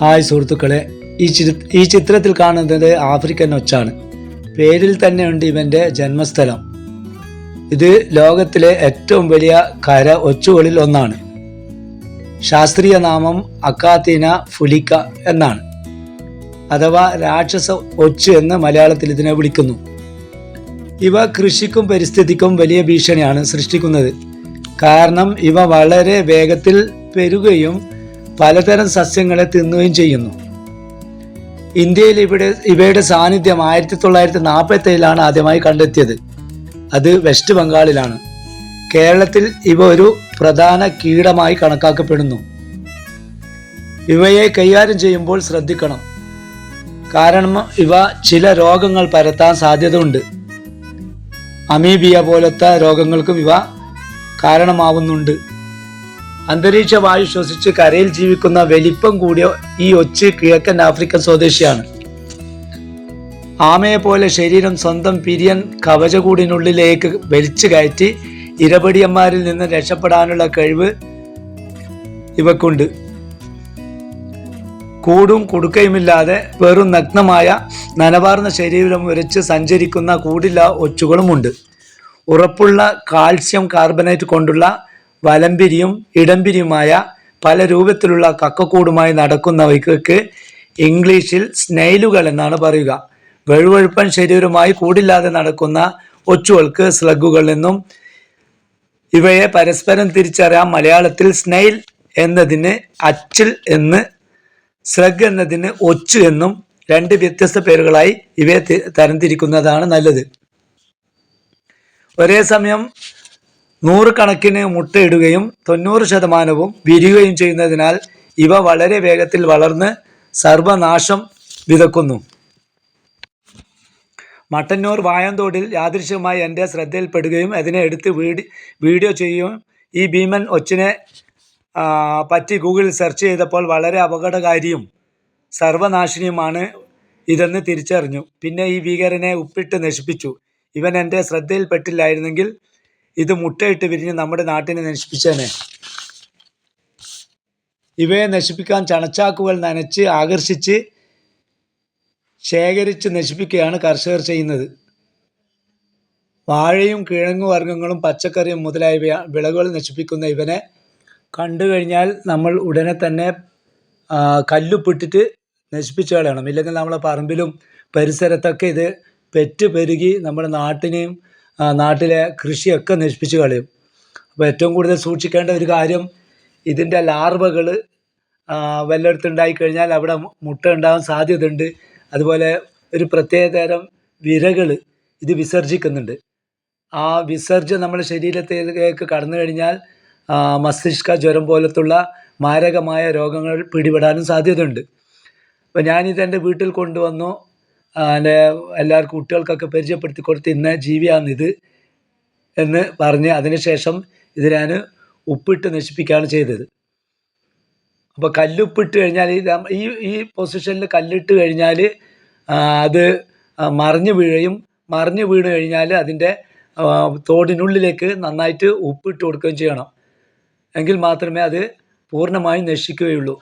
Hi സുഹൃത്തുക്കളെ. ഈ ഈ ചിത്രത്തിൽ കാണുന്നത് ആഫ്രിക്കൻ ഒച്ചാണ്. പേരിൽ തന്നെയുണ്ട് ഇവന്റെ ജന്മസ്ഥലം. ഇത് ലോകത്തിലെ ഏറ്റവും വലിയ കര ഒച്ചുകളിൽ ഒന്നാണ്. ശാസ്ത്രീയ നാമം അക്കാത്തീന ഫുലിക്ക എന്നാണ്. അഥവാ രാക്ഷസ ഒച്ച് എന്ന് മലയാളത്തിൽ ഇതിനെ വിളിക്കുന്നു. ഇവ കൃഷിക്കും പരിസ്ഥിതിക്കും വലിയ ഭീഷണിയാണ് സൃഷ്ടിക്കുന്നത്. കാരണം ഇവ വളരെ വേഗത്തിൽ പെരുകയും പലതരം സസ്യങ്ങളെ തിന്നുകയും ചെയ്യുന്നു. ഇന്ത്യയിൽ ഇവിടെ ഇവയുടെ സാന്നിധ്യം ആയിരത്തി തൊള്ളായിരത്തി നാൽപ്പത്തി ഏഴിലാണ് ആദ്യമായി കണ്ടെത്തിയത്. അത് വെസ്റ്റ് ബംഗാളിലാണ്. കേരളത്തിൽ ഇവ ഒരു പ്രധാന കീടമായി കണക്കാക്കപ്പെടുന്നു. ഇവയെ കൈകാര്യം ചെയ്യുമ്പോൾ ശ്രദ്ധിക്കണം. കാരണം ഇവ ചില രോഗങ്ങൾ പരത്താൻ സാധ്യതയുണ്ട്. അമീബിയ പോലത്തെ രോഗങ്ങൾക്കും ഇവ കാരണമാവുന്നുണ്ട്. അന്തരീക്ഷ വായു ശ്വസിച്ച് കരയിൽ ജീവിക്കുന്ന വലിപ്പം കൂടിയ ഈ ഒച്ച് കിഴക്കൻ ആഫ്രിക്കൻ സ്വദേശിയാണ്. ആമയെ പോലെ ശരീരം സ്വന്തം പിരിയൻ കവചകൂടിനുള്ളിലേക്ക് വലിച്ചു കയറ്റി ഇരപടിയന്മാരിൽ നിന്ന് രക്ഷപ്പെടാനുള്ള കഴിവ് ഇവക്കുണ്ട്. കൂടും കുടുക്കയുമില്ലാതെ വെറും നഗ്നമായ നനവാർന്ന ശരീരം ഉരച്ച് സഞ്ചരിക്കുന്ന കൂടില്ല ഒച്ചുകളുമുണ്ട്. ഉറപ്പുള്ള കാൽസ്യം കാർബണേറ്റ് കൊണ്ടുള്ള വലമ്പിരിയും ഇടംപിരിയുമായ പല രൂപത്തിലുള്ള കക്കക്കൂടുമായി നടക്കുന്നവയ്ക്ക് ഇംഗ്ലീഷിൽ സ്നെയിലുകൾ എന്നാണ് പറയുക. വെഴുവഴുപ്പൻ ശരീരവുമായി കൂടില്ലാതെ നടക്കുന്ന ഒച്ചുകൾക്ക് സ്ലഗുകൾ എന്നും ഇവയെ പരസ്പരം തിരിച്ചറിയാൻ മലയാളത്തിൽ സ്നെയിൽ എന്നതിന് അച്ചിൽ എന്ന് സ്ലഗ് എന്നതിന് ഒച്ചു എന്നും രണ്ട് വ്യത്യസ്ത പേരുകളായി ഇവയെ തരംതിരിക്കുന്നതാണ് നല്ലത്. ഒരേ സമയം നൂറുകണക്കിന് മുട്ടയിടുകയും തൊണ്ണൂറ് ശതമാനവും വിരിയുകയും ചെയ്യുന്നതിനാൽ ഇവ വളരെ വേഗത്തിൽ വളർന്ന് സർവനാശം വിതക്കുന്നു. മട്ടന്നൂർ വായന്തോടിൽ യാദൃശ്യമായി എന്റെ ശ്രദ്ധയിൽപ്പെടുകയും അതിനെ എടുത്ത് വീഡി വീഡിയോ ചെയ്യുകയും ഈ ഭീമൻ ഒച്ചിനെ പറ്റി ഗൂഗിളിൽ സെർച്ച് ചെയ്തപ്പോൾ വളരെ അപകടകാരിയും സർവനാശിനിയുമാണ് ഇതെന്ന് തിരിച്ചറിഞ്ഞു. പിന്നെ ഈ ഭീകരനെ ഉപ്പിട്ട് നശിപ്പിച്ചു. ഇവൻ എന്റെ ശ്രദ്ധയിൽപ്പെട്ടില്ലായിരുന്നെങ്കിൽ ഇത് മുട്ടയിട്ട് വിരിഞ്ഞ് നമ്മുടെ നാട്ടിനെ നശിപ്പിച്ചേനെ. ഇവയെ നശിപ്പിക്കാൻ ചണച്ചാക്കുകൾ നനച്ച് ആകർഷിച്ച് ശേഖരിച്ച് നശിപ്പിക്കുകയാണ് കർഷകർ ചെയ്യുന്നത്. വാഴയും കിഴങ്ങു വർഗങ്ങളും പച്ചക്കറിയും മുതലായ വിളകൾ നശിപ്പിക്കുന്ന ഇവനെ കണ്ടു കഴിഞ്ഞാൽ നമ്മൾ ഉടനെ തന്നെ കല്ലുപിട്ടിട്ട് നശിപ്പിച്ച് കളയണം ഇല്ലെങ്കിൽ നമ്മളെ പറമ്പിലും പരിസരത്തൊക്കെ ഇത് പെറ്റ് പെരുകി നമ്മുടെ നാട്ടിനെയും നാട്ടിലെ കൃഷിയൊക്കെ നശിപ്പിച്ച് കളയും. അപ്പോൾ ഏറ്റവും കൂടുതൽ സൂക്ഷിക്കേണ്ട ഒരു കാര്യം ഇതിന്റെ ലാർവകൾ വല്ലയിടത്തുണ്ടായി കഴിഞ്ഞാൽ അവിടെ മുട്ട ഉണ്ടാകാൻ സാധ്യതയുണ്ട്. അതുപോലെ ഒരു പ്രത്യേക തരം വിരകൾ ഇത് വിസർജിക്കുന്നുണ്ട്. ആ വിസർജ്യം നമ്മുടെ ശരീരത്തിലേക്ക് കടന്നു കഴിഞ്ഞാൽ മസ്തിഷ്ക ജ്വരം പോലത്തുള്ള മാരകമായ രോഗങ്ങൾ പിടിപെടാനും സാധ്യതയുണ്ട്. അപ്പോൾ ഞാനിത് എന്റെ വീട്ടിൽ കൊണ്ടുവന്നു. എല്ലാ എല്ലാവർക്കും കുട്ടികൾക്കൊക്കെ പരിചയപ്പെടുത്തി കൊടുത്ത് ഇന്ന ജീവിയാണിത് എന്ന് പറഞ്ഞ് അതിനുശേഷം ഇത് ഞാൻ ഉപ്പിട്ട് നശിപ്പിക്കുകയാണ് ചെയ്തത്. അപ്പോൾ കല്ലുപ്പിട്ട് കഴിഞ്ഞാൽ ഈ ഈ പൊസിഷനിൽ കല്ലിട്ട് കഴിഞ്ഞാൽ അത് മറിഞ്ഞു വീഴുകയും മറിഞ്ഞു വീണ് കഴിഞ്ഞാൽ അതിന്റെ തോടിനുള്ളിലേക്ക് നന്നായിട്ട് ഉപ്പിട്ട് കൊടുക്കുകയും ചെയ്യണം. എങ്കിൽ മാത്രമേ അത് പൂർണമായും നശിക്കുകയുള്ളൂ.